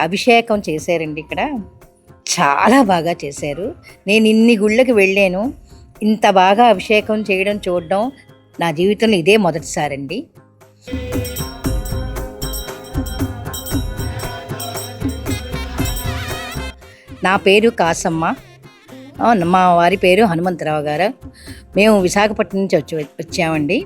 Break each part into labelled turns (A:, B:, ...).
A: అభిషేకం చేశారండి ఇక్కడ. చాలా బాగా చేశారు. నేను ఇన్ని గుళ్ళకి వెళ్ళాను. ఇంత బాగా అభిషేకం చేయడం చూడడం నా జీవితంలో ఇదే మొదటిసారండి. నా పేరు కాసమ్మ. మా వారి పేరు హనుమంతరావు గారు. మేము విశాఖపట్నం నుంచి వచ్చి వచ్చామండి.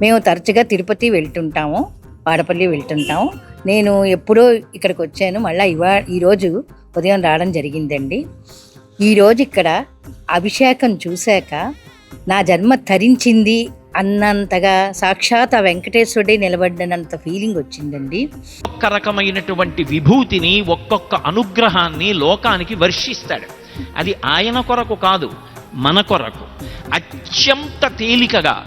A: మేము తరచుగా తిరుపతి వెళ్తుంటాము. వాడపల్లి వెళ్తుంటాం. నేను ఎప్పుడో ఇక్కడికి వచ్చాను. మళ్ళీ ఇవా ఈరోజు ఉదయం రావడం జరిగిందండి. ఈరోజు ఇక్కడ అభిషేకం చూశాక నా జన్మ తరించింది అన్నంతగా సాక్షాత్ ఆ వెంకటేశ్వరుడే నిలబడినంత ఫీలింగ్ వచ్చిందండి.
B: ఒక్క రకమైనటువంటి విభూతిని ఒక్కొక్క అనుగ్రహాన్ని లోకానికి వర్షిస్తాడు. అది ఆయన కొరకు కాదు మన కొరకు. అత్యంత తేలికగా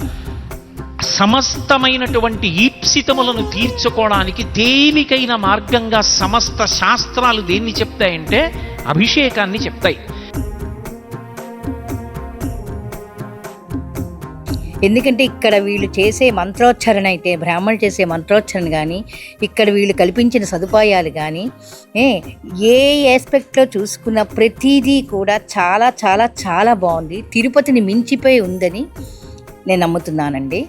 B: సమస్తమైనటువంటి ఈప్సితములను తీర్చుకోవడానికి తేలికైన మార్గంగా సమస్త శాస్త్రాలు దేన్ని చెప్తాయంటే అభిషేకాన్ని చెప్తాయి.
A: ఎందుకంటే ఇక్కడ వీళ్ళు చేసే మంత్రోచ్చరణ అయితే బ్రాహ్మణులు చేసే మంత్రోచ్చరణ కానీ ఇక్కడ వీళ్ళు కల్పించిన సదుపాయాలు కానీ ఏ ఆస్పెక్ట్లో చూసుకున్న ప్రతిదీ కూడా చాలా చాలా చాలా బాగుంది. తిరుపతిని మించిపోయి ఉందని నేను నమ్ముతున్నానండి.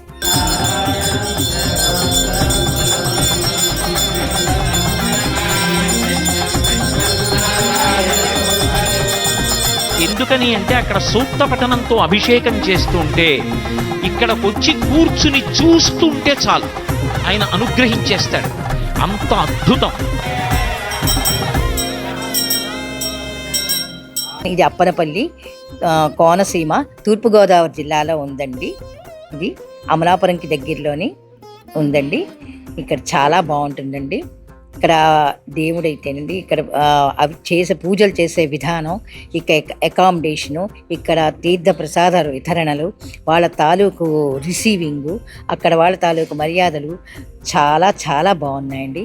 B: ఎందుకని అంటే అక్కడ సూక్త పఠనంతో అభిషేకం చేస్తుంటే ఇక్కడికి వచ్చి కూర్చుని చూస్తుంటే చాలు. ఆయన అనుగ్రహించేస్తాడు. అంత అద్భుతం.
A: ఇది అప్పనపల్లి కోనసీమ తూర్పుగోదావరి జిల్లాలో ఉందండి. ఇది అమలాపురంకి దగ్గరలోని ఉందండి. ఇక్కడ చాలా బాగుంటుందండి. ఇక్కడ దేవుడైతేనండి ఇక్కడ అవి చేసే పూజలు చేసే విధానం ఇక అకామిడేషను ఇక్కడ తీర్థ ప్రసాద వితరణలు వాళ్ళ తాలూకు రిసీవింగు అక్కడ వాళ్ళ తాలూకు మర్యాదలు చాలా చాలా బాగున్నాయండి.